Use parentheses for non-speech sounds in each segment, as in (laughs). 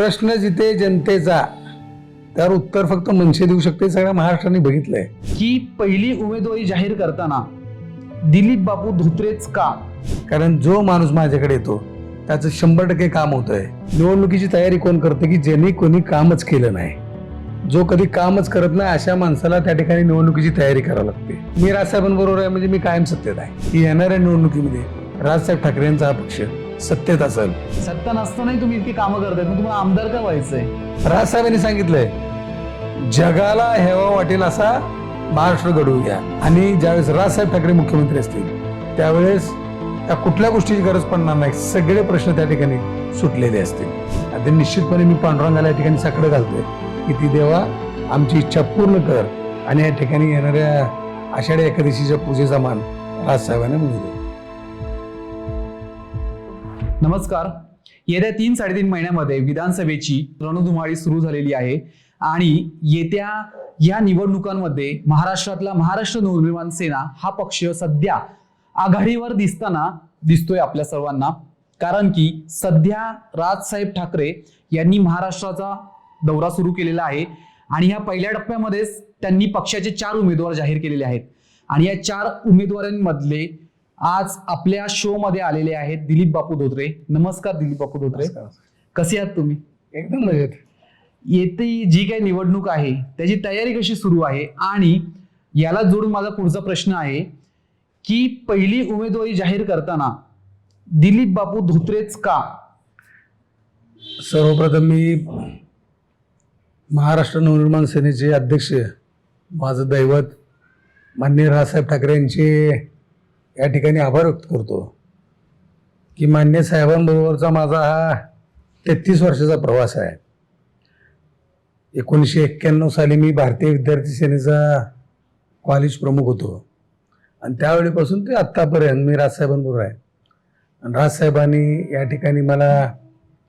प्रश्न जिथे जनतेचा त्यावर उत्तर फक्त मनसे देऊ शकते सगळ्या महाराष्ट्राने बघितलंय. की पहिली उमेदवारी जाहीर करताना दिलीप बापू धोत्रेच का? कारण जो माणूस माझ्याकडे येतो त्याचं शंभर टक्के काम होतंय. निवडणुकीची तयारी कोण करते की ज्यांनी कोणी कामच केलं नाही. जो कधी कामच करत नाही अशा माणसाला त्या ठिकाणी निवडणुकीची तयारी करावी लागते. मी राजसाहेबांबरोबर आहे म्हणजे मी कायम सत्तेत आहे. की येणाऱ्या निवडणुकीमध्ये. राजसाहेब ठाकरे यांचा हा पक्ष. सत्तेत असेल सत्ता नसतानाही तुम्ही इतकी कामं करताय मग तुम्हाला आमदार का व्हायचंय? राजसाहेबांनी सांगितलंय जगाला हेवा वाटेल असा महाराष्ट्र घडवू घ्या. आणि ज्यावेळेस राजसाहेब ठाकरे मुख्यमंत्री असतील त्यावेळेस त्या कुठल्या गोष्टीची गरज पडणार नाही सगळे प्रश्न त्या ठिकाणी सुटलेले असतील. आणि निश्चितपणे मी पांडुरंगाला या ठिकाणी साकडं घालतोय की ती देवा आमची इच्छा पूर्ण कर. आणि या ठिकाणी येणाऱ्या आषाढी एकादशीच्या पूजेचा मान राजसाहेबांना मिळू नमस्कार. येत्या तीन साडेतीन महिन्यामध्ये विधानसभेची रणधुमाळी सुरू झालेली आहे आणि येत्या या निवडणुकांमध्ये महाराष्ट्रातला महाराष्ट्र नवनिर्माण सेना हा पक्ष सध्या आघाडीवर दिसताना दिसतोय आपल्या सर्वांना. कारण की सध्या राजसाहेब ठाकरे यांनी महाराष्ट्राचा दौरा सुरू केलेला आहे आणि ह्या पहिल्या टप्प्यामध्येच त्यांनी पक्षाचे चार उमेदवार जाहीर केलेले आहेत. आणि या चार उमेदवारांमधले आज आपल्या शो मध्ये आलेले आहेत दिलीप बापू धोत्रे. नमस्कार दिलीप बापू धोत्रे. कसे आहात तुम्ही? एकदम मजेत. येते जी काही निवडणूक आहे त्याची तयारी कशी सुरू आहे? आणि याला जोडून माझा पुढचा प्रश्न आहे की पहिली उमेदवारी जाहीर करताना दिलीप बापू धोत्रेच का? सर्वप्रथम मी महाराष्ट्र नवनिर्माण सेनेचे अध्यक्ष माझं दैवत माननीय राजसाहेब ठाकरे यांचे या ठिकाणी आभार व्यक्त करतो. की मान्य साहेबांबरोबरचा माझा हा तेहतीस वर्षाचा प्रवास आहे. एकोणीसशे एक्क्याण्णव साली मी भारतीय विद्यार्थी सेनेचा कॉलेज प्रमुख होतो. आणि त्यावेळीपासून ते आत्तापर्यंत मी राजसाहेबांबरोबर आहे. आणि राजसाहेबांनी या ठिकाणी मला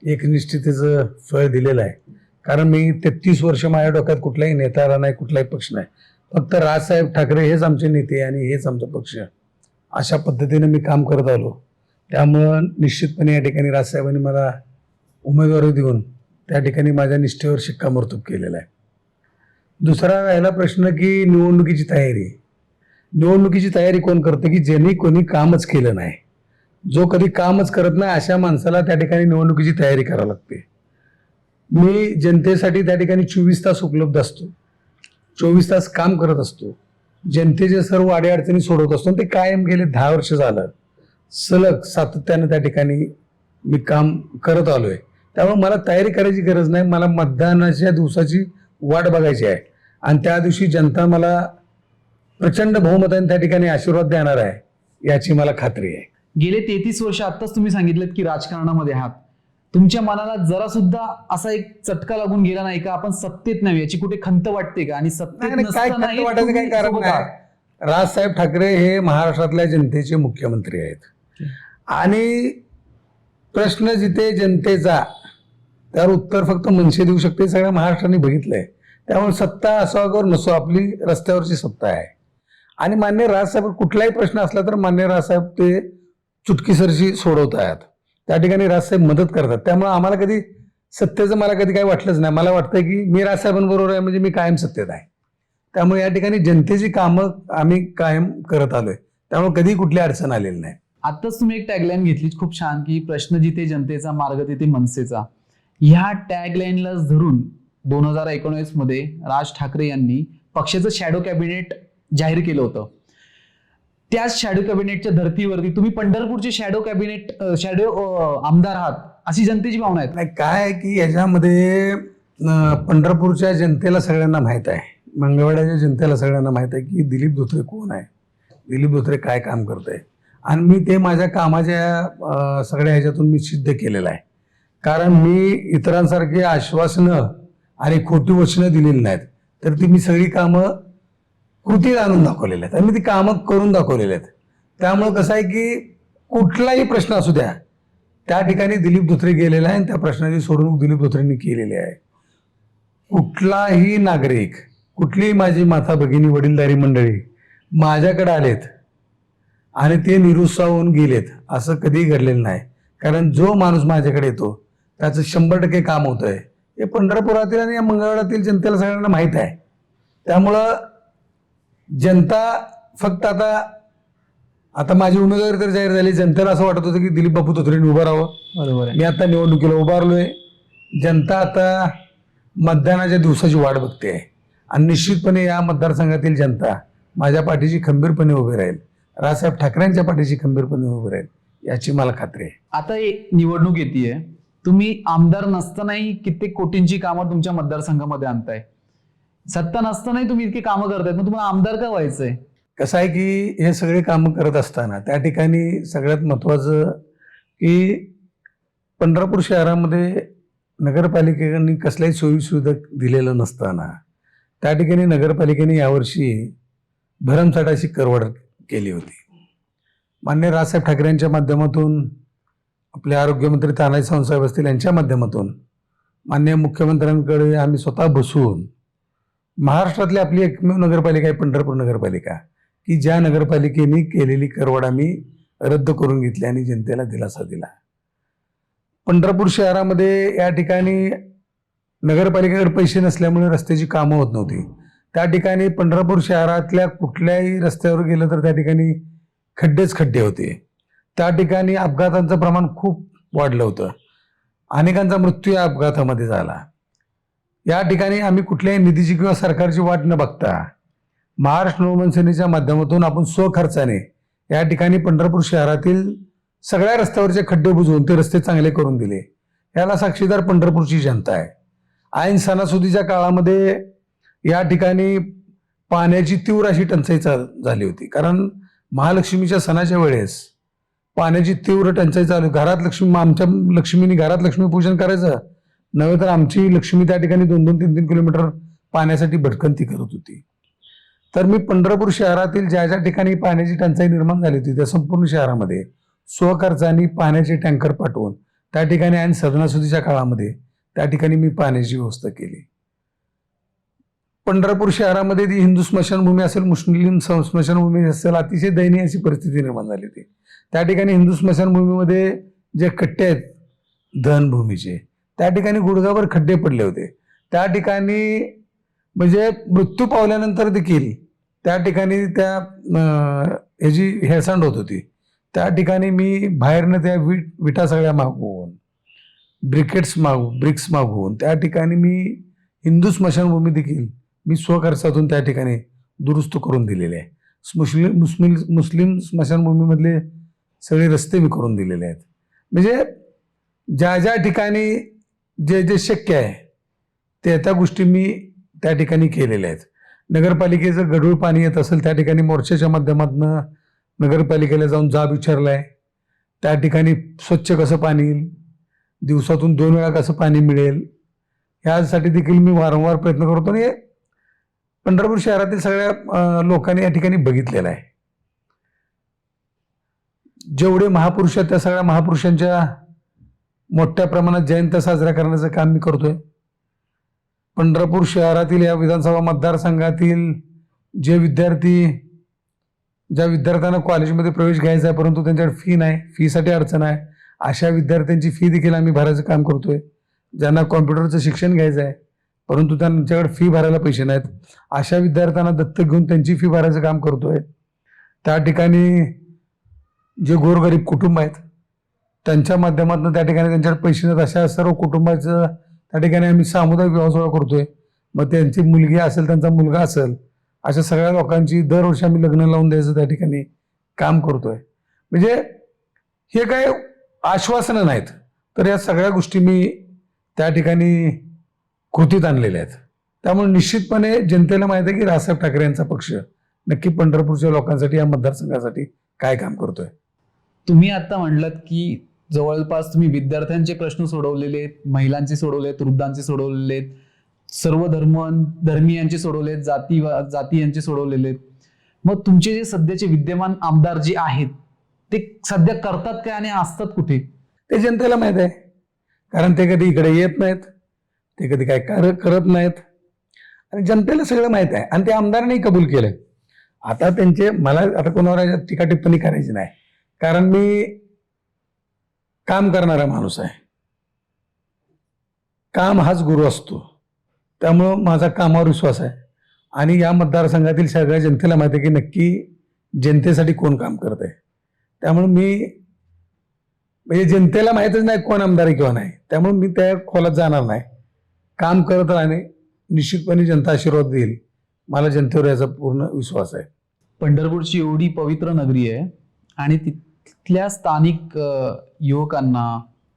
एकनिष्ठतेचं फळ दिलेलं आहे. कारण मी तेहतीस वर्ष माझ्या डोक्यात कुठलाही नेता आला नाही कुठलाही पक्ष नाही. फक्त राजसाहेब ठाकरे हेच आमचे नेते आणि हेच आमचा पक्ष. अशा पद्धतीने मी काम करत आलो. त्यामुळं निश्चितपणे या ठिकाणी राजसाहेबांनी मला उमेदवारी देऊन त्या ठिकाणी माझ्या निष्ठेवर शिक्कामोर्तब केलेला आहे. दुसरा राहिला प्रश्न की निवडणुकीची तयारी. निवडणुकीची तयारी कोण करते की ज्यांनी कोणी कामच केलं नाही. जो कधी कामच करत नाही अशा माणसाला त्या ठिकाणी निवडणुकीची तयारी करावी लागते. मी जनतेसाठी त्या ठिकाणी चोवीस तास उपलब्ध असतो. चोवीस तास काम करत असतो. जनतेचे सर्व अडीअडचणी सोडवत असतो आणि ते कायम गेले दहा वर्ष झालं. सलग सातत्यानं त्या ठिकाणी मी काम करत आलो आहे त्यामुळे मला तयारी करायची गरज नाही. मला मतदानाच्या दिवसाची वाट बघायची आहे. आणि त्या दिवशी जनता मला प्रचंड बहुमताने त्या ठिकाणी आशीर्वाद देणार आहे याची मला खात्री आहे. गेले तेहतीस वर्ष आत्ताच तुम्ही सांगितलं की राजकारणामध्ये आहात. तुमच्या मनाला जरा सुद्धा असा एक चटका लागून गेला नाही का? आपण सत्तेत नाही याची कुठे खंत वाटते का? आणि सत्तेत वाटायचं काही कारण आहात. नाही. राजसाहेब ठाकरे हे महाराष्ट्रातल्या जनतेचे मुख्यमंत्री आहेत. आणि प्रश्न जिथे जनतेचा त्यावर उत्तर फक्त मनसे देऊ शकते सगळ्या महाराष्ट्राने बघितलंय. त्यामुळे सत्ता असो अगर नसो आपली रस्त्यावरची सत्ता आहे. आणि मान्य राजसाहेब कुठलाही प्रश्न असला तर मान्य राजसाहेब ते चुटकीसरशी सोडवतात त्या ठिकाणी राजसाहेब मदत करतात. त्यामुळे आम्हाला कधी सत्तेचं मला कधी काही वाटलंच नाही. मला वाटतं की मी राजसाहेबांबरोबर आहे म्हणजे मी कायम सत्तेत आहे. त्यामुळे या ठिकाणी जनतेची कामं आम्ही कायम करत आलोय. त्यामुळे कधी कुठली अडचण आलेली नाही. आत्ताच तुम्ही एक टॅगलाईन घेतली खूप छान की प्रश्न जिथे जनतेचा मार्ग तिथे मनसेचा. ह्या टॅगलाईनला धरून दोन हजार एकोणीसमध्ये राज ठाकरे यांनी पक्षाचं शॅडो कॅबिनेट जाहीर केलं होतं. त्याच शॅडो कॅबिनेटच्या धर्तीवरती तुम्ही पंढरपूरचे शॅडो कॅबिनेट शॅडो आमदार आहात अशी जनतेची भावना आहे नाही काय की याच्यामध्ये पंढरपूरच्या जनतेला सगळ्यांना माहीत आहे. मंगळवाड्याच्या जनतेला सगळ्यांना माहीत आहे की दिलीप धोत्रे कोण आहे? दिलीप धोत्रे काय काम करत आहे आणि मी ते माझ्या कामाच्या सगळ्या ह्याच्यातून मी सिद्ध केलेलं आहे. कारण मी इतरांसारखे आश्वासनं आणि खोटी वचनं दिलेली नाहीत. तर ती मी सगळी कामं कृतीत आणून दाखवलेल्या आहेत. आणि ती कामं करून दाखवलेली आहेत. त्यामुळं कसं आहे की कुठलाही प्रश्न असू द्या त्या ठिकाणी दिलीप धोत्रे गेलेला आहे आणि त्या प्रश्नाची सोडवणूक दिलीप धोत्रेंनी केलेली आहे. कुठलाही नागरिक कुठलीही माझी माता भगिनी वडीलधारी मंडळी माझ्याकडे आलेत आणि ते निरुत्साहून होऊन गेलेत असं कधीही घडलेलं नाही. कारण जो माणूस माझ्याकडे येतो त्याचं शंभर टक्के काम होतं आहे हे पंढरपुरातील आणि या मंगळवारातील जनतेला सगळ्यांना माहीत आहे. त्यामुळं जनता फक्त आता आता माझी उमेदवारी तर जाहीर झाली. जनतेला असं वाटत होतं की दिलीप बापू तोत्रेंनी उभं राहावं. बरोबर आहे. मी आता निवडणुकीला उभारलोय जनता आता मतदानाच्या दिवसाची वाट बघते आहे. आणि निश्चितपणे या मतदारसंघातील जनता माझ्या पाठीशी खंबीरपणे उभी राहील. राजसाहेब ठाकरेंच्या पाठीशी खंबीरपणे उभी राहील याची मला खात्री आहे. आता एक निवडणूक येते तुम्ही आमदार नसतानाही कित्येक कोटींची कामं तुमच्या मतदारसंघामध्ये आणताय. सत्ता नसतानाही तुम्ही इतकी कामं करतायत. मग तुम्हाला आमदार का व्हायचंय? कसं आहे की हे सगळे कामं करत असताना त्या ठिकाणी सगळ्यात महत्त्वाचं की पंढरपूर शहरामध्ये नगरपालिकेने कसल्याही सोयीसुविधा दिलेलं नसताना त्या ठिकाणी नगरपालिकेने यावर्षी भरमसाठ अशी करवड केली होती. मान्य राजसाहेब ठाकरेंच्या माध्यमातून आपले आरोग्यमंत्री तानाजी सावंतसाहेब असतील यांच्या माध्यमातून मान्य मुख्यमंत्र्यांकडे आम्ही स्वतः बसून महाराष्ट्रातली आपली एकमेव नगरपालिका आहे पंढरपूर नगरपालिका की ज्या नगरपालिकेने केलेली करवाड आम्ही रद्द करून घेतली आणि जनतेला दिलासा दिला. पंढरपूर शहरामध्ये या ठिकाणी नगरपालिकेकडे पैसे नसल्यामुळे रस्त्याची कामं होत नव्हती. त्या ठिकाणी पंढरपूर शहरातल्या कुठल्याही रस्त्यावर गेलं तर त्या ठिकाणी खड्डेच खड्डे होते. त्या ठिकाणी अपघातांचं प्रमाण खूप वाढलं होतं. अनेकांचा मृत्यू या अपघातामध्ये झाला. या ठिकाणी आम्ही कुठल्याही निधीची किंवा सरकारची वाट न बघता महाराष्ट्र नवमन सेनेच्या माध्यमातून आपण स्वखर्चाने या ठिकाणी पंढरपूर शहरातील सगळ्या रस्त्यावरचे खड्डे बुजवून ते रस्ते चांगले करून दिले. याला साक्षीदार पंढरपूरची जनता आहे. ऐन सणासुदीच्या काळामध्ये या ठिकाणी पाण्याची तीव्र अशी टंचाई झाली होती. कारण महालक्ष्मीच्या सणाच्या वेळेस पाण्याची तीव्र टंचाई चालू घरात लक्ष्मी आमच्या लक्ष्मीने घरात लक्ष्मीपूजन करायचं नव्हे तर आमची लक्ष्मी त्या ठिकाणी दोन दोन तीन तीन किलोमीटर पाण्यासाठी भटकंती करत होती. तर मी पंढरपूर शहरातील ज्या ज्या ठिकाणी पाण्याची टंचाई निर्माण झाली होती त्या संपूर्ण शहरामध्ये स्वखर्चाने पाण्याचे टँकर पाठवून त्या ठिकाणी आणि सदनासुदीच्या काळामध्ये त्या ठिकाणी मी पाण्याची व्यवस्था केली. पंढरपूर शहरामध्ये ती हिंदू स्मशानभूमी असेल मुस्लिम स्मशानभूमी असेल अतिशय दयनीय अशी परिस्थिती निर्माण झाली होती. त्या ठिकाणी हिंदू स्मशानभूमीमध्ये जे कट्टे आहेत धनभूमीचे त्या ठिकाणी गुडघावर खड्डे पडले होते. त्या ठिकाणी म्हणजे मृत्यू पावल्यानंतर देखील त्या ठिकाणी त्या ह्याची हेळसांड होत होती त्या ठिकाणी मी बाहेरनं त्या विट विटा सगळ्या मागवून ब्रिकेट्स मागू ब्रिक्स मागवून त्या ठिकाणी मी हिंदू स्मशानभूमी देखील मी स्वखर्चातून त्या ठिकाणी दुरुस्त करून दिलेले आहे. मुस्लिम मुस्लिम मुस्लिम स्मशानभूमीमधले सगळे रस्ते मी करून दिलेले आहेत. म्हणजे ज्या ज्या ठिकाणी जे जे शक्य आहे त्या त्या गोष्टी मी त्या ठिकाणी केलेल्या आहेत. नगरपालिकेचं गढूळ पाणी येत असेल त्या ठिकाणी मोर्चाच्या माध्यमातून नगरपालिकेला जाऊन जाब विचारला आहे त्या ठिकाणी स्वच्छ कसं पाणी येईल? दिवसातून दोन वेळा कसं पाणी मिळेल? ह्यासाठी देखील मी वारंवार प्रयत्न करतो आणि हे पंढरपूर शहरातील सगळ्या लोकांनी या ठिकाणी बघितलेलं आहे. जेवढे महापुरुष आहेत त्या सगळ्या महापुरुषांच्या मोठ्या प्रमाणात जयंत्या साजऱ्या करण्याचं काम मी करतोय. पंढरपूर शहरातील या विधानसभा मतदारसंघातील जे विद्यार्थी ज्या विद्यार्थ्यांना कॉलेजमध्ये प्रवेश घ्यायचा आहे परंतु त्यांच्याकडे फी नाही फीसाठी अडचण आहे अशा विद्यार्थ्यांची फी देखील आम्ही भरायचं काम करतोय. ज्यांना कॉम्प्युटरचं शिक्षण घ्यायचं आहे परंतु त्यांच्याकडे फी भरायला पैसे नाहीत अशा विद्यार्थ्यांना दत्तक घेऊन त्यांची फी भरायचं काम करतोय. त्या ठिकाणी जे गोरगरीब कुटुंब आहेत त्यांच्या माध्यमातून त्या ठिकाणी त्यांच्याकडे पैसे देत अशा सर्व कुटुंबाचं त्या ठिकाणी आम्ही सामुदायिक विवाह सोहळा करतोय. मग त्यांची मुलगी असेल त्यांचा मुलगा असेल अशा सगळ्या लोकांची दरवर्षी आम्ही लग्न लावून द्यायचं त्या ठिकाणी काम करतोय. म्हणजे हे काय आश्वासनं नाहीत. तर या सगळ्या गोष्टी मी त्या ठिकाणी कृतीत आणलेल्या आहेत. त्यामुळे निश्चितपणे जनतेला माहिती आहे की राजसाहेब ठाकरे यांचा पक्ष नक्की पंढरपूरच्या लोकांसाठी या मतदारसंघासाठी काय काम करतोय. तुम्ही आता म्हणलात की जवळपास तुम्ही विद्यार्थ्यांचे प्रश्न सोडवलेले आहेत महिलांचे सोडवले आहेत वृद्धांचे सोडवलेले आहेत सर्व धर्म धर्मीयांचे सोडवले आहेत जाती जाती यांचे सोडवलेले आहेत मग तुमचे जे सध्याचे विद्यमान आमदार जे आहेत ते सध्या करतात काय आणि असतात कुठे? ते जनतेला माहीत आहे. कारण ते कधी इकडे येत नाहीत ते कधी काय कर करत नाहीत. आणि जनतेला सगळं माहीत आहे. आणि ते आमदारांनी कबूल केलं आता त्यांचे मला आता कोणावर टीका टिप्पणी करायची नाही. कारण मी काम करणारा माणूस आहे. काम हाच गुरु असतो. त्यामुळं माझा कामावर विश्वास आहे. आणि या मतदारसंघातील सगळ्या जनतेला माहिती आहे की नक्की जनतेसाठी कोण काम करत आहे त्यामुळे मी म्हणजे जनतेला माहीतच नाही कोण आमदार आहे किंवा नाही. त्यामुळे मी त्या खोलात जाणार नाही. काम करत राहणे निश्चितपणे जनता आशीर्वाद देईल. मला जनतेवर याचा पूर्ण विश्वास आहे. पंढरपूरची एवढी पवित्र नगरी आहे आणि ती तिथल्या स्थानिक युवकांना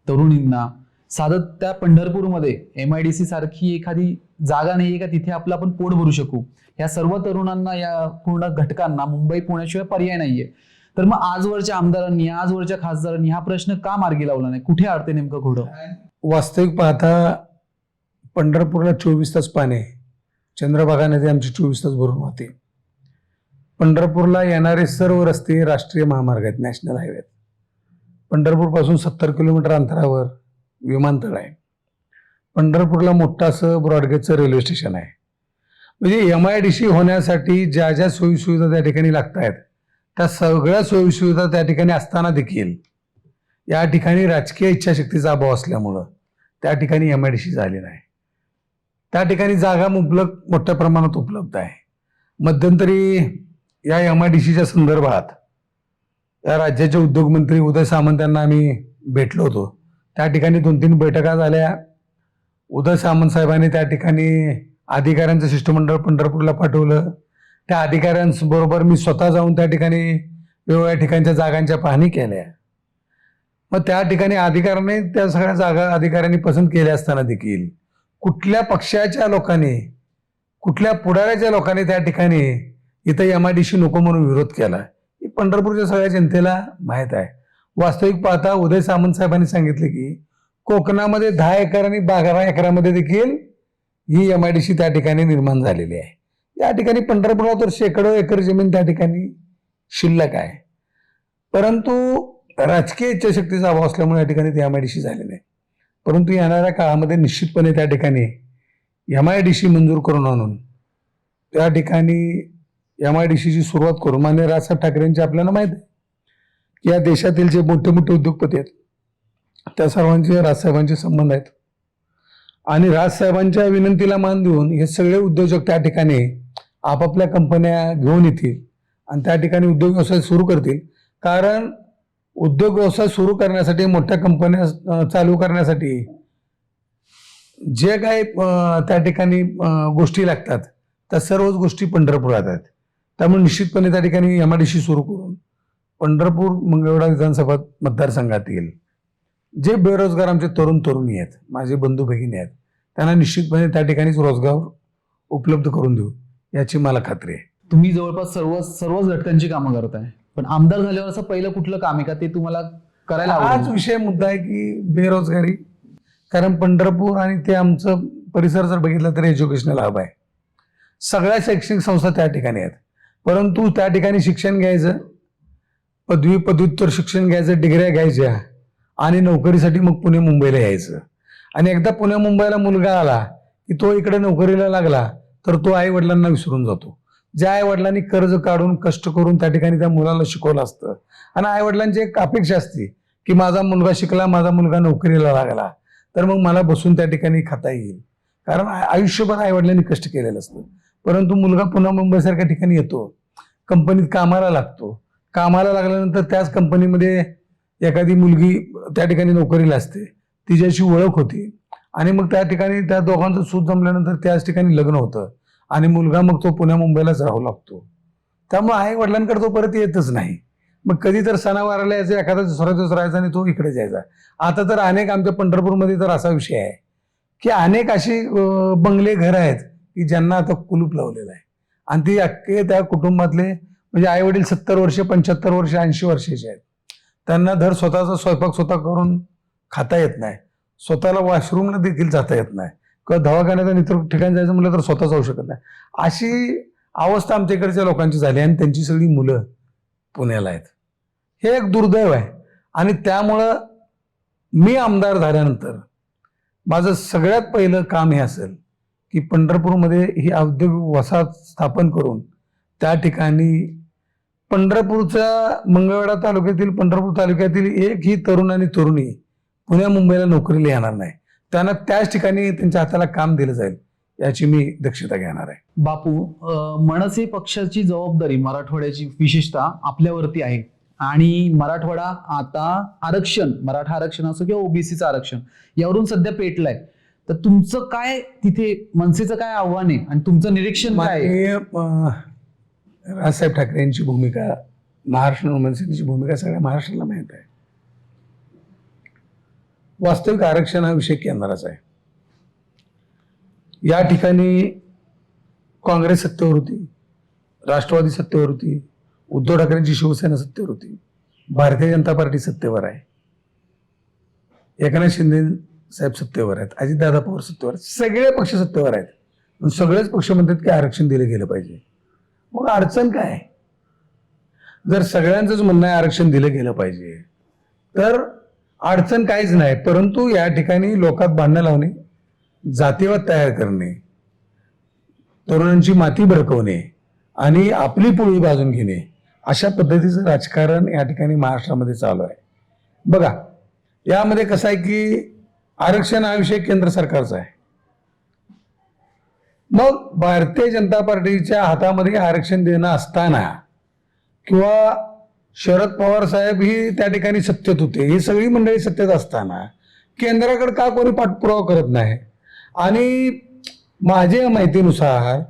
तरुणींना साधं त्या पंढरपूरमध्ये एम आय डी सी सारखी एखादी जागा नाहीये का? तिथे आपलं आपण पोट भरू शकू. या सर्व तरुणांना या पूर्ण घटकांना मुंबई पुण्याशिवाय पर्याय नाहीये. तर मग आजवरच्या आमदारांनी आजवरच्या खासदारांनी हा प्रश्न का मार्गी लावला नाही? कुठे अडते नेमकं घोडं? वास्तविक पाहता पंढरपूरला चोवीस तास पाणी आहे. चंद्रभागा नदी आमची चोवीस तास भरून होते पंढरपूरला येणारे सर्व रस्ते राष्ट्रीय महामार्ग आहेत नॅशनल हायवे आहेत. पंढरपूरपासून सत्तर किलोमीटर अंतरावर विमानतळ आहे. पंढरपूरला मोठं असं ब्रॉडगेजचं रेल्वे स्टेशन आहे. म्हणजे एम आय डी सी होण्यासाठी ज्या ज्या सोयीसुविधा त्या ठिकाणी लागत आहेत त्या सगळ्या सोयीसुविधा त्या ठिकाणी असताना देखील या ठिकाणी राजकीय इच्छाशक्तीचा अभाव असल्यामुळं त्या ठिकाणी एम आय डी सी झाली नाही त्या ठिकाणी जागा मुबलक मोठ्या प्रमाणात उपलब्ध आहे. मध्यंतरी या एम आय डी सीच्या संदर्भात या राज्याचे उद्योगमंत्री उदय सामंत यांना आम्ही भेटलो होतो. त्या ठिकाणी दोन तीन बैठका झाल्या. उदय सामंत साहेबांनी त्या ठिकाणी अधिकाऱ्यांचं शिष्टमंडळ पंढरपूरला पाठवलं. त्या अधिकाऱ्यांबरोबर मी स्वतः जाऊन त्या ठिकाणी वेगवेगळ्या ठिकाणच्या जागांच्या पाहणी केल्या. मग त्या ठिकाणी अधिकाऱ्यांनी त्या सगळ्या जागा अधिकाऱ्यांनी पसंत केल्या असताना देखील कुठल्या पक्षाच्या लोकांनी कुठल्या पुढाऱ्याच्या लोकांनी त्या ठिकाणी इथं एम आय डी सी नको म्हणून विरोध केला हे पंढरपूरच्या सगळ्या जनतेला माहीत आहे. वास्तविक पाहता उदय सामंत साहेबांनी सांगितले की कोकणामध्ये दहा एकर आणि बारा एकरामध्ये देखील ही एम आय डी सी त्या ठिकाणी निर्माण झालेली आहे. या ठिकाणी पंढरपुरात तर शेकडो एकर जमीन त्या ठिकाणी शिल्लक आहे. परंतु राजकीय इच्छाशक्तीचा अभाव असल्यामुळे या ठिकाणी ती एम आय डी सी झालेली नाही. परंतु येणाऱ्या काळामध्ये निश्चितपणे त्या ठिकाणी एम आय डी सी मंजूर करून आणून त्या ठिकाणी एम आय डी सीची सुरुवात करून मान्य राजसाहेब ठाकरेंची आपल्याला माहीत आहे की या देशातील जे मोठे मोठे उद्योगपती आहेत त्या सर्वांचे राजसाहेबांचे संबंध आहेत. आणि राजसाहेबांच्या विनंतीला मान देऊन हे सगळे उद्योजक त्या ठिकाणी आपापल्या कंपन्या घेऊन येतील आणि त्या ठिकाणी उद्योग व्यवसाय सुरू करतील. कारण उद्योग व्यवसाय सुरू करण्यासाठी मोठ्या कंपन्या चालू करण्यासाठी जे काही त्या ठिकाणी गोष्टी लागतात त्या सर्वच गोष्टी पंढरपुरात आहेत. त्यामुळे निश्चितपणे त्या ठिकाणी एम आय डी सी सुरू करून पंढरपूर मंगळवेढा विधानसभा मतदारसंघातील जे बेरोजगार आमचे तरुण तरुणी आहेत माझे बंधू भगिनी आहेत त्यांना निश्चितपणे त्या ठिकाणीच रोजगार उपलब्ध करून देऊ याची मला खात्री आहे. तुम्ही जवळपास सर्व सर्वच घटकांची कामं करताय पण आमदार झाल्यावर असं पहिलं कुठलं काम आहे का? ते तुम्हाला करायला हाच विषय मुद्दा आहे की बेरोजगारी कारण पंढरपूर आणि ते आमचं परिसर जर बघितलं तर एज्युकेशनल हब आहे. सगळ्या शैक्षणिक संस्था त्या ठिकाणी आहेत. परंतु त्या ठिकाणी शिक्षण घ्यायचं पदवी पदव्युत्तर शिक्षण घ्यायचं डिग्र्या घ्यायच्या आणि नोकरीसाठी मग पुणे मुंबईला यायचं. आणि एकदा पुणे मुंबईला मुलगा आला की तो इकडे नोकरीला लागला तर तो आई वडिलांना विसरून जातो. ज्या आई वडिलांनी कर्ज काढून कष्ट करून त्या ठिकाणी त्या मुलाला शिकवलं असतं. आणि आई वडिलांची एक अपेक्षा असते की माझा मुलगा शिकला माझा मुलगा नोकरीला लागला तर मग मला बसून त्या ठिकाणी खाता येईल. कारण आयुष्यभर आई वडिलांनी कष्ट केलेलं असतं. परंतु मुलगा पुन्हा मुंबईसारख्या ठिकाणी येतो. कंपनीत कामाला लागतो. कामाला लागल्यानंतर त्याच कंपनीमध्ये एखादी मुलगी त्या ठिकाणी नोकरीला असते. तिच्याशी ओळख होती. आणि मग त्या ठिकाणी त्या दोघांचं सूत जमल्यानंतर त्याच ठिकाणी लग्न होतं. आणि मुलगा मग तो पुण्या मुंबईलाच राहू लागतो. त्यामुळे आई वडिलांकडे तो परत येतच नाही. मग कधी तर सणावाराला यायचं एखादा दुसरा दिवस राहायचा आणि तो इकडे जायचा. आता तर अनेक आमच्या पंढरपूरमध्ये तर असा विषय आहे. की अनेक अशी बंगले घर आहेत. की ज्यांना आता कुलूप लावलेलं आहे. आणि ती अख्खे त्या कुटुंबातले म्हणजे आई वडील सत्तर वर्ष पंच्याहत्तर वर्ष ऐंशी वर्षाचे आहेत. त्यांना धर स्वतःचा स्वयंपाक स्वतः करून खाता येत नाही. स्वतःला वॉशरूमला देखील जाता येत नाही. किंवा दवाखान्यात इतर ठिकाणी जायचं म्हटलं तर स्वतः जाऊ शकत नाही. अशी अवस्था आमच्या इकडच्या लोकांची झाली आणि त्यांची सगळी मुलं पुण्याला आहेत. हे एक दुर्दैव आहे. आणि त्यामुळं मी आमदार झाल्यानंतर माझं सगळ्यात पहिलं काम हे असेल की पंढरपूरमध्ये ही औद्योगिक वसाहत स्थापन करून त्या ठिकाणी पंढरपूरच्या मंगळवेढा तालुक्यातील पंढरपूर तालुक्यातील एक ही तरुण आणि तरुणी पुण्या मुंबईला नोकरीला येणार नाही. त्यांना त्याच ठिकाणी त्यांच्या हाताला काम दिलं जाईल याची मी दक्षता घेणार आहे. बापू मनसे पक्षाची जबाबदारी मराठवाड्याची विशेषतः आपल्यावरती आहे. आणि मराठवाडा आता आरक्षण मराठा आरक्षण असो किंवा ओबीसीचं आरक्षण यावरून सध्या पेटलाय. तर तुमचं काय तिथे मनसेचं काय आव्हान आहे? आणि तुमचं निरीक्षण काय आहे? माननीय अं, राजसाहेब ठाकरे यांची भूमिका महाराष्ट्र मनसेची भूमिका सगळ्या महाराष्ट्राला माहीत आहे. वास्तविक आरक्षण हा विषय केंद्राचा आहे. या ठिकाणी काँग्रेस सत्तेवर होती राष्ट्रवादी सत्तेवर होती उद्धव ठाकरेंची शिवसेना सत्तेवर होती भारतीय जनता पार्टी सत्तेवर आहे. एकनाथ शिंदे साहेब सत्तेवर आहेत अजितदादा पवार सत्तेवर आहेत सगळे पक्ष सत्तेवर आहेत. पण सगळेच पक्ष म्हणतात की आरक्षण दिलं गेलं पाहिजे. मग अडचण काय आहे? जर सगळ्यांचंच म्हणणं आहे आरक्षण दिलं गेलं पाहिजे तर अडचण काहीच नाही. परंतु या ठिकाणी लोकात भांडणं लावणे जातीवाद तयार करणे तरुणांची माती भडकवणे आणि आपली पोळी बाजून घेणे अशा पद्धतीचं राजकारण या ठिकाणी महाराष्ट्रामध्ये चालू आहे. बघा यामध्ये कसं आहे की आरक्षण हा विषय केंद्र सरकारचा आहे. मग भारतीय जनता पार्टीच्या हातामध्ये आरक्षण देणं असताना किंवा शरद पवार साहेब ही त्या ठिकाणी सत्तेत होते ही सगळी मंडळी सत्तेत असताना केंद्राकडे का कोणी पाठपुरावा करत नाही? आणि माझ्या माहितीनुसार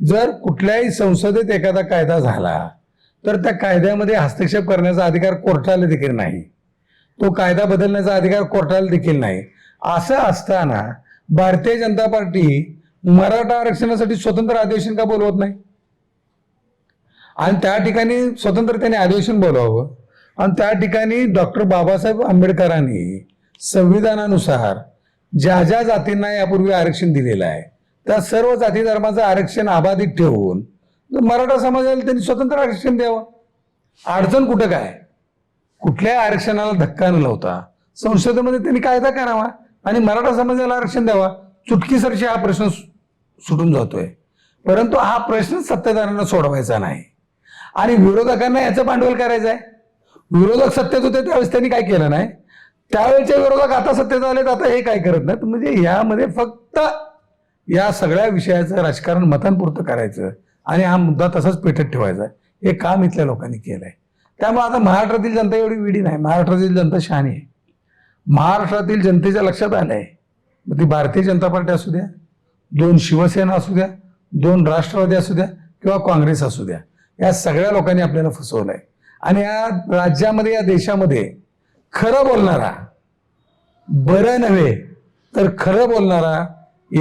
जर कुठल्याही संसदेत एखादा कायदा झाला तर त्या कायद्यामध्ये हस्तक्षेप करण्याचा अधिकार कोर्टाला देखील नाही. तो कायदा बदलण्याचा अधिकार कोर्टाला देखील नाही. असं असताना भारतीय जनता पार्टी मराठा आरक्षणासाठी स्वतंत्र अधिवेशन का बोलवत नाही? आणि त्या ठिकाणी स्वतंत्र त्याने अधिवेशन बोलवावं आणि त्या ठिकाणी डॉक्टर बाबासाहेब आंबेडकरांनी संविधानानुसार ज्या ज्या जातींना यापूर्वी आरक्षण दिलेलं आहे त्या सर्व जाती धर्माचं आरक्षण अबाधित ठेवून मराठा समाजाला त्यांनी स्वतंत्र आरक्षण द्यावं. अडचण कुठं काय? कुठल्याही आरक्षणाला धक्का न लावता संसदेमध्ये त्यांनी कायदा करावा आणि मराठा समाजाला आरक्षण द्यावा. चुटकीसरशी हा प्रश्न सु- सुटून जातोय. परंतु हा प्रश्न सत्ताधाऱ्यांना सोडवायचा नाही. आणि विरोधकांना याचं भांडवल करायचं आहे. विरोधक सत्तेत होते त्यावेळेस त्यांनी काय केलं नाही. त्यावेळेचे विरोधक आता सत्तेत आलेत आता हे काय करत नाहीत. म्हणजे यामध्ये फक्त या सगळ्या विषयाचं राजकारण मतांपुरतं करायचं. आणि हा मुद्दा तसाच पेटत ठेवायचा हे काम इथल्या लोकांनी केलंय. त्यामुळे आता महाराष्ट्रातील जनता एवढी विडी नाही. महाराष्ट्रातील जनता शहाणी आहे. महाराष्ट्रातील जनतेच्या लक्षात आलं आहे मग ती भारतीय जनता पार्टी असू द्या दोन शिवसेना असू द्या दोन राष्ट्रवादी असू द्या किंवा काँग्रेस असू द्या या सगळ्या लोकांनी आपल्याला फसवलं आहे आणि या राज्यामध्ये या देशामध्ये खरं बोलणारा बरं नव्हे तर खरं बोलणारा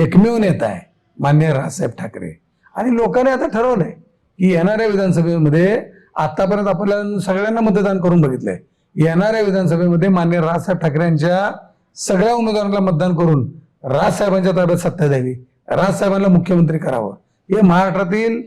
एकमेव नेता आहे मान्य राजसाहेब ठाकरे. आणि लोकांनी आता ठरवलंय की येणाऱ्या विधानसभेमध्ये आतापर्यंत आपल्याला सगळ्यांना मतदान करून बघितलंय. येणाऱ्या विधानसभेमध्ये मान्य राजसाहेब ठाकरे यांच्या सगळ्या उमेदवारांना मतदान करून राजसाहेबांच्या ताब्यात सत्ता द्यावी. राजसाहेबांना मुख्यमंत्री करावं. हे महाराष्ट्रातील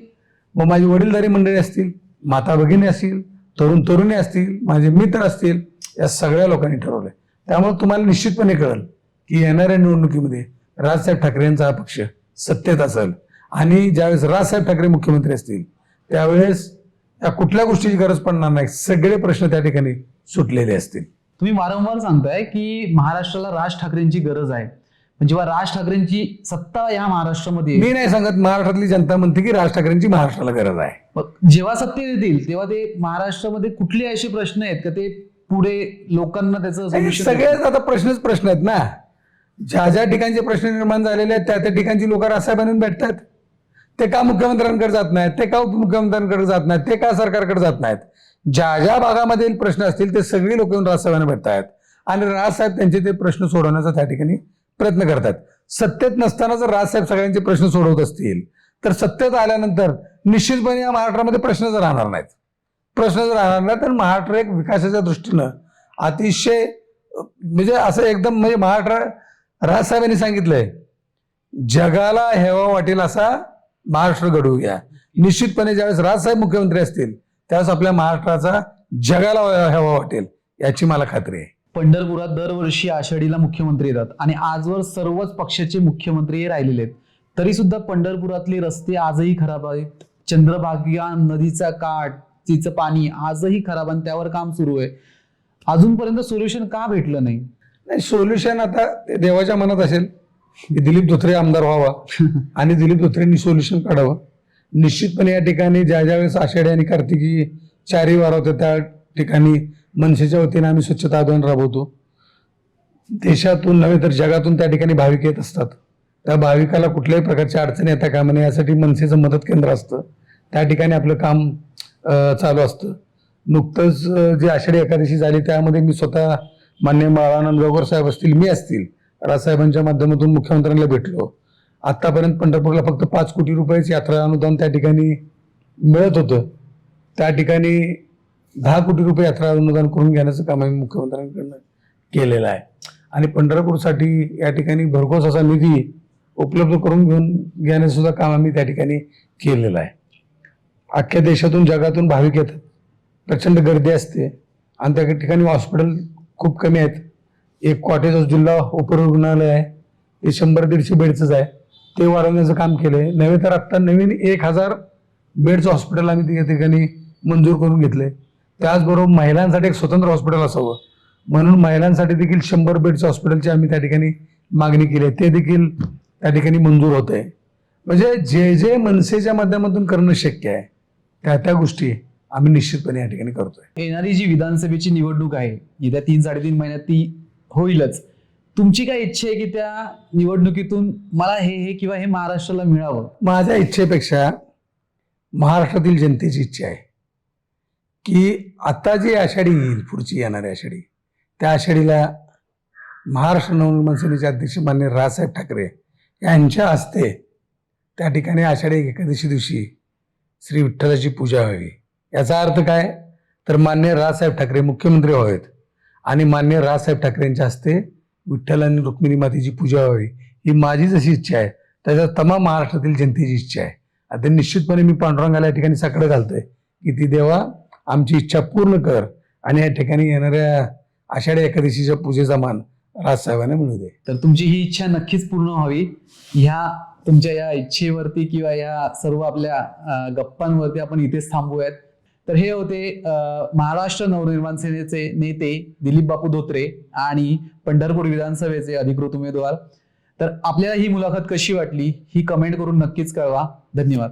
मग माझी वडीलधारी मंडळी असतील माता भगिनी असतील तरुण तरुणी असतील माझे मित्र असतील या सगळ्या लोकांनी ठरवलंय. त्यामुळे तुम्हाला निश्चितपणे कळेल की येणाऱ्या निवडणुकीमध्ये राजसाहेब ठाकरे यांचा हा पक्ष सत्तेत असेल. आणि ज्यावेळेस राजसाहेब ठाकरे मुख्यमंत्री असतील त्यावेळेस या कुठल्या गोष्टीची गरज पडणार नाही. सगळे प्रश्न त्या ठिकाणी सुटलेले असतील. तुम्ही वारंवार सांगताय की महाराष्ट्राला राज ठाकरेंची गरज आहे. जेव्हा राज ठाकरेंची सत्ता या महाराष्ट्रामध्ये मी नाही सांगत महाराष्ट्रातली जनता म्हणते की राज ठाकरेंची महाराष्ट्राला गरज आहे. मग जेव्हा सत्तेत येतील तेव्हा ते महाराष्ट्रामध्ये कुठले असे प्रश्न आहेत का ते पुढे लोकांना त्याचं सगळेच आता प्रश्नच प्रश्न आहेत ना. ज्या ज्या ठिकाणचे प्रश्न निर्माण झालेले आहेत त्या त्या ठिकाणची लोक रासाहेब बनून भेटतात. ते का मुख्यमंत्र्यांकडे जात नाहीत? ते का उपमुख्यमंत्र्यांकडे जात नाहीत? ते का सरकारकडे जात नाहीत? ज्या ज्या भागामधील प्रश्न असतील ते सगळी लोक येऊन राजसाहेबांना भेटतायत. आणि राजसाहेब त्यांचे ते प्रश्न सोडवण्याचा त्या ठिकाणी प्रयत्न करतात सत्तेत नसताना जर राजसाहेब सगळ्यांचे प्रश्न सोडवत असतील तर सत्तेत आल्यानंतर निश्चितपणे या महाराष्ट्रामध्ये प्रश्नच राहणार नाहीत. प्रश्न जर राहणार नाही तर महाराष्ट्र एक विकासाच्या दृष्टीनं अतिशय म्हणजे असं एकदम म्हणजे महाराष्ट्र राजसाहेबांनी सांगितलंय जगाला हेवा वाटेल असा महाराष्ट्र घडवूया निश्चितपणे ज्यावेळेस राजसाहेब मुख्यमंत्री असतील त्यावेळेस आपल्या महाराष्ट्राचा जगाला हेवा वाटेल याची मला खात्री आहे. पंढरपुरात दरवर्षी आषाढीला मुख्यमंत्री येतात आणि आजवर सर्वच पक्षाचे मुख्यमंत्री हे राहिलेले आहेत. तरी सुद्धा पंढरपुरातले रस्ते आजही खराब आहेत. चंद्रभागा नदीचा काठ तिचं पाणी आजही खराब आणि त्यावर काम सुरू आहे. अजूनपर्यंत सोल्युशन का भेटलं नाही? नाही सोल्युशन आता ते देवाच्या मनात असेल. की दिलीप धोत्रे आमदार व्हावा (laughs) आणि दिलीप धोत्रेंनी सोल्युशन काढावं. निश्चितपणे या ठिकाणी ज्या ज्या वेळेस आषाढी आणि कार्तिकी चारही वार होते त्या ठिकाणी मनसेच्या वतीने आम्ही स्वच्छता अभियान राबवतो. देशातून नव्हे तर जगातून त्या ठिकाणी भाविक येत असतात. त्या भाविकाला कुठल्याही प्रकारची अडचण येता कामा नये यासाठी मनसेचं मदत केंद्र असतं. त्या ठिकाणी आपलं काम चालू असतं. नुकतंच जी आषाढी एकादशी झाली त्यामध्ये मी स्वतः मान्य बाळानंद गौर साहेब असतील मी असतील राजसाहेबांच्या माध्यमातून मुख्यमंत्र्यांना भेटलो. आत्तापर्यंत पंढरपूरला फक्त पाच कोटी रुपयेच यात्रा अनुदान त्या ठिकाणी मिळत होतं. त्या ठिकाणी दहा कोटी रुपये यात्रा अनुदान करून घेण्याचं काम आम्ही मुख्यमंत्र्यांकडनं केलेलं आहे. आणि पंढरपूरसाठी या ठिकाणी भरघोस असा निधी उपलब्ध करून घेऊन घेण्याचं सुद्धा काम आम्ही त्या ठिकाणी केलेलं आहे. अख्ख्या देशातून जगातून भाविक येतात. प्रचंड गर्दी असते. आणि त्या ठिकाणी हॉस्पिटल खूप कमी आहेत. एक कॉटेज जिल्हा उपरुग्णालय आहे. ते शंभर दीडशे बेडचंच आहे. ते वाढवण्याचं काम केलं आहे नव्हे तर आत्ता नवीन एक हजार बेडचं हॉस्पिटल आम्ही त्या ठिकाणी मंजूर करून घेतले त्याचबरोबर महिलांसाठी एक स्वतंत्र हॉस्पिटल असावं. म्हणून महिलांसाठी देखील शंभर बेडचं हॉस्पिटलची आम्ही त्या ठिकाणी मागणी केली आहे. ते देखील त्या ठिकाणी मंजूर होत आहे. म्हणजे जे जे मनसेच्या माध्यमातून करणं शक्य आहे त्या त्या गोष्टी आम्ही निश्चितपणे या ठिकाणी करतोय. येणारी जी विधानसभेची निवडणूक आहे येत्या तीन साडेतीन महिन्यात ती होईलच. तुमची काय इच्छा आहे की त्या निवडणुकीतून मला हे हे किंवा हे महाराष्ट्राला मिळावं? माझ्या इच्छेपेक्षा महाराष्ट्रातील जनतेची इच्छा आहे की आता जी आषाढी येईल पुढची येणारी आषाढी त्या आषाढीला महाराष्ट्र नवनिर्माण सेनेचे अध्यक्ष मान्य राजसाहेब ठाकरे यांच्या हस्ते त्या ठिकाणी आषाढी एकादशी दिवशी श्री विठ्ठलाची पूजा व्हावी. याचा अर्थ काय? तर मान्य राजसाहेब ठाकरे मुख्यमंत्री व्हावेत. आणि मान्य राजसाहेब ठाकरेंच्या हस्ते विठ्ठल आणि रुक्मिणी मातेची पूजा व्हावी. ही माझी जशी इच्छा आहे. त्याच्यात तमाम महाराष्ट्रातील जनतेची इच्छा आहे. आता निश्चितपणे मी पांडुरंगाला या ठिकाणी साकडं घालतोय. की ती देवा आमची इच्छा पूर्ण कर आणि या ठिकाणी येणाऱ्या आषाढी एकादशीच्या पूजेचा मान राजसाहेबांना मिळू दे. तर तुमची ही इच्छा नक्कीच पूर्ण व्हावी. ह्या तुमच्या या इच्छेवरती किंवा या सर्व आपल्या गप्पांवरती आपण इथेच थांबूयात. तर हे होते महाराष्ट्र नवनिर्माण सेनेचे नेते दिलीप बापू धोत्रे आणि पंढरपूर विधानसभेचे अधिकृत उमेदवार. तर आपल्याला ही मुलाखत कशी वाटली? ही कमेंट करून नक्कीच कळवा. धन्यवाद.